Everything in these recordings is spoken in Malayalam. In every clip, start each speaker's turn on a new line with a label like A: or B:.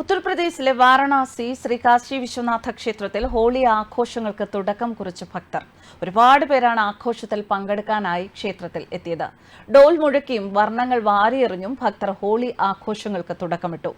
A: ഉത്തർപ്രദേശിലെ വാരണാസി ശ്രീ കാശി വിശ്വനാഥ ക്ഷേത്രത്തിൽ ഹോളി ആഘോഷങ്ങൾക്ക് തുടക്കം കുറിച്ച ഭക്തർ. ഒരുപാട് പേരാണ് ആഘോഷത്തിൽ പങ്കെടുക്കാനായി ക്ഷേത്രത്തിൽ എത്തിയത്. ഡോൾ മുഴക്കിയും വർണങ്ങൾ വാരിയെറിഞ്ഞും ഭക്തർ ഹോളി ആഘോഷങ്ങൾക്ക് തുടക്കമിട്ടു.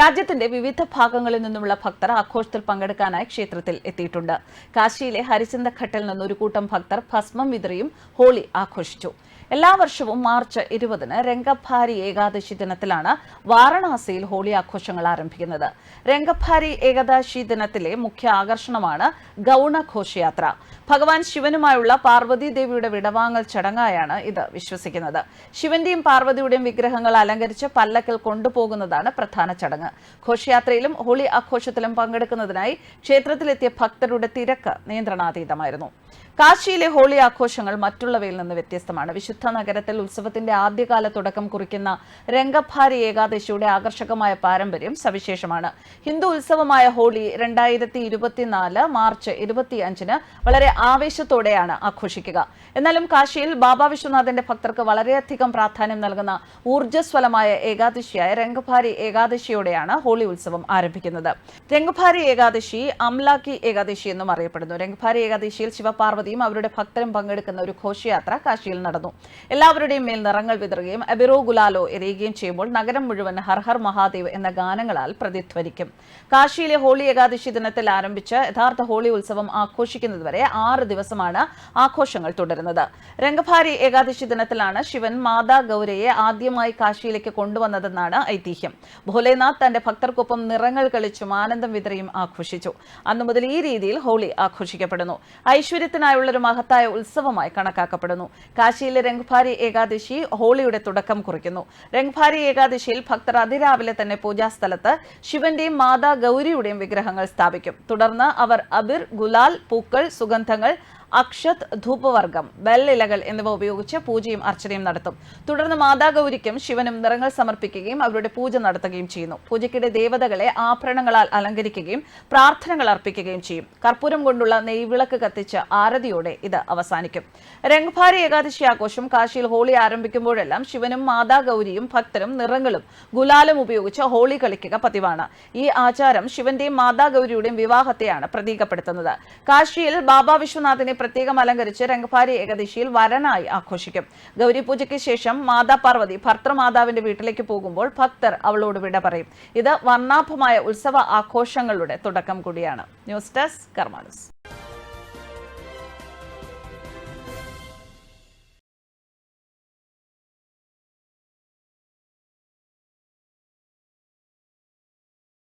A: രാജ്യത്തിന്റെ വിവിധ ഭാഗങ്ങളിൽ നിന്നുമുള്ള ഭക്തർ ആഘോഷത്തിൽ പങ്കെടുക്കാനായി ക്ഷേത്രത്തിൽ എത്തിയിട്ടുണ്ട്. കാശിയിലെ ഹരിചന്ദഘട്ടിൽ നിന്ന് ഒരു കൂട്ടം ഭക്തർ ഭസ്മം വിതറിയും ഹോളി ആഘോഷിച്ചു. എല്ലാ വർഷവും മാർച്ച് ഇരുപതിന് രംഗഭാരി ഏകാദശി ദിനത്തിലാണ് വാരണാസിയിൽ ഹോളി ആഘോഷങ്ങൾ ആരംഭിക്കുന്നത്. രംഗഭാരി ഏകാദശി ദിനത്തിലെ മുഖ്യ ആകർഷണമാണ് ഗൗണ ഘോഷയാത്ര ഭഗവാൻ ശിവനുമായുള്ള പാർവതി ദേവിയുടെ വിടവാങ്ങൽ ചടങ്ങായാണ് ഇത് വിശ്വസിക്കുന്നത്. ശിവന്റെയും പാർവതിയുടെയും വിഗ്രഹങ്ങൾ അലങ്കരിച്ച് പല്ലക്കൽ കൊണ്ടുപോകുന്നതാണ് പ്രധാന ചടങ്ങ്. ഘോഷയാത്രയിലും ഹോളി ആഘോഷത്തിലും പങ്കെടുക്കുന്നതിനായി ക്ഷേത്രത്തിലെത്തിയ ഭക്തരുടെ തിരക്ക് നിയന്ത്രണാതീതമായിരുന്നു. കാശിയിലെ ഹോളി ആഘോഷങ്ങൾ മറ്റുള്ളവയിൽ നിന്ന് വ്യത്യസ്തമാണ്. വിശുദ്ധ നഗരത്തിൽ ഉത്സവത്തിന്റെ ആദ്യകാല തുടക്കം കുറിക്കുന്ന രംഗഭാരി ഏകാദശിയുടെ ആകർഷകമായ പാരമ്പര്യം സവിശേഷമാണ്. ഹിന്ദു ഉത്സവമായ ഹോളി രണ്ടായിരത്തി ഇരുപത്തിനാല് മാർച്ച് ഇരുപത്തിയഞ്ചിന് വളരെ ആവേശത്തോടെയാണ് ആഘോഷിക്കുക. എന്നാലും കാശിയിൽ ബാബ വിശ്വനാഥന്റെ ഭക്തർക്ക് വളരെയധികം പ്രാധാന്യം നൽകുന്ന ഊർജസ്വലമായ ഏകാദശിയായ രംഗഭാരി ഏകാദശിയോടെയാണ് ഹോളി ഉത്സവം ആരംഭിക്കുന്നത്. രംഗഭാരി ഏകാദശി അംലാക്കി ഏകാദശി എന്നും അറിയപ്പെടുന്നു. രംഗഭാരി ഏകാദശിയിൽ ശിവപാർവതിയും അവരുടെ ഭക്തരും പങ്കെടുക്കുന്ന ഒരു ഘോഷയാത്ര കാശിയിൽ നടന്നു. എല്ലാവരുടെയും മേൽ നിറങ്ങൾ വിതറുകയും അബിറോ ഗുലാലോ എറിയുകയും ചെയ്യുമ്പോൾ നഗരം മുഴുവൻ ഹർഹർ ഹർ മഹാദേവ് എന്ന ഗാനങ്ങളാൽ പ്രതിധ്വനിക്കും. കാശിയിലെ ഹോളി ഏകാദശി ദിനത്തിൽ ആരംഭിച്ച് യഥാർത്ഥ ഹോളി ഉത്സവം ആഘോഷിക്കുന്നതുവരെ ആറ് ദിവസമാണ് ആഘോഷങ്ങൾ തുടരുന്നത്. രംഗഭാരി ഏകാദശി ദിനത്തിലാണ് ശിവൻ മാതാ ഗൗരയെ ആദ്യമായി കാശിയിലേക്ക് കൊണ്ടുവന്നതെന്നാണ് ഐതിഹ്യം. ഭോലേനാഥ് തന്റെ ഭക്തർക്കൊപ്പം നിറങ്ങൾ കളിച്ചും ആനന്ദം വിതറിയും ആഘോഷിച്ചു. അന്നു മുതൽ ഈ രീതിയിൽ ഹോളി ആഘോഷിക്കപ്പെടുന്നു. ഐശ്വര്യത്തിനായുള്ള ഒരു മഹത്തായ ഉത്സവമായി കണക്കാക്കപ്പെടുന്നു. കാശിയിലെ രംഗ്ഭാരി ഏകാദശി ഹോളിയുടെ തുടക്കം കുറിക്കുന്നു. രംഗ്ഭാരി ഏകാദശിയിൽ ഭക്തർ അതിരാവിലെ തന്നെ പൂജാസ്ഥലത്ത് ശിവന്റെയും മാതാ ഗൗരിയുടെയും വിഗ്രഹങ്ങൾ സ്ഥാപിക്കും. തുടർന്ന് അവർ അബിർ ഗുലാൽ പൂക്കൾ സുഗന്ധങ്ങൾ അക്ഷത് ധൂപവർഗം ബെല്ലിലകൾ എന്നിവ ഉപയോഗിച്ച് പൂജയും അർച്ചനയും നടത്തും. തുടർന്ന് മാതാഗൗരിക്കും ശിവനും നിറങ്ങൾ സമർപ്പിക്കുകയും അവരുടെ പൂജ നടത്തുകയും ചെയ്യുന്നു. പൂജയ്ക്കിടെ ദേവതകളെ ആഭരണങ്ങളാൽ അലങ്കരിക്കുകയും പ്രാർത്ഥനകൾ അർപ്പിക്കുകയും ചെയ്യും. കർപ്പൂരം കൊണ്ടുള്ള നെയ്വിളക്ക് കത്തിച്ച് ആരതിയോടെ ഇത് അവസാനിക്കും. രംഗ്ഭാരി ഏകാദശി ആഘോഷം കാശിയിൽ ഹോളി ആരംഭിക്കുമ്പോഴെല്ലാം ശിവനും മാതാഗൗരിയും ഭക്തരും നിറങ്ങളും ഗുലാലും ഉപയോഗിച്ച് ഹോളി കളിക്കുക പതിവാണ്. ഈ ആചാരം ശിവന്റെയും മാതാഗൗരിയുടെയും വിവാഹത്തെയാണ് പ്രതീകപ്പെടുത്തുന്നത്. കാശിയിൽ ബാബാ വിശ്വനാഥിനെ പ്രത്യേകം അലങ്കരിച്ച് രംഗഭാരി ഏകദശിയിൽ വരനായി ആഘോഷിക്കും. ഗൗരി പൂജയ്ക്ക് ശേഷം മാതാ പാർവതി ഭർത്തൃമാതാവിന്റെ വീട്ടിലേക്ക് പോകുമ്പോൾ ഭക്തർ അവളോട് വിട പറയും. ഇത് വർണാഭമായ ഉത്സവ ആഘോഷങ്ങളുടെ തുടക്കം കൂടിയാണ്. News desk കർമാനസ്.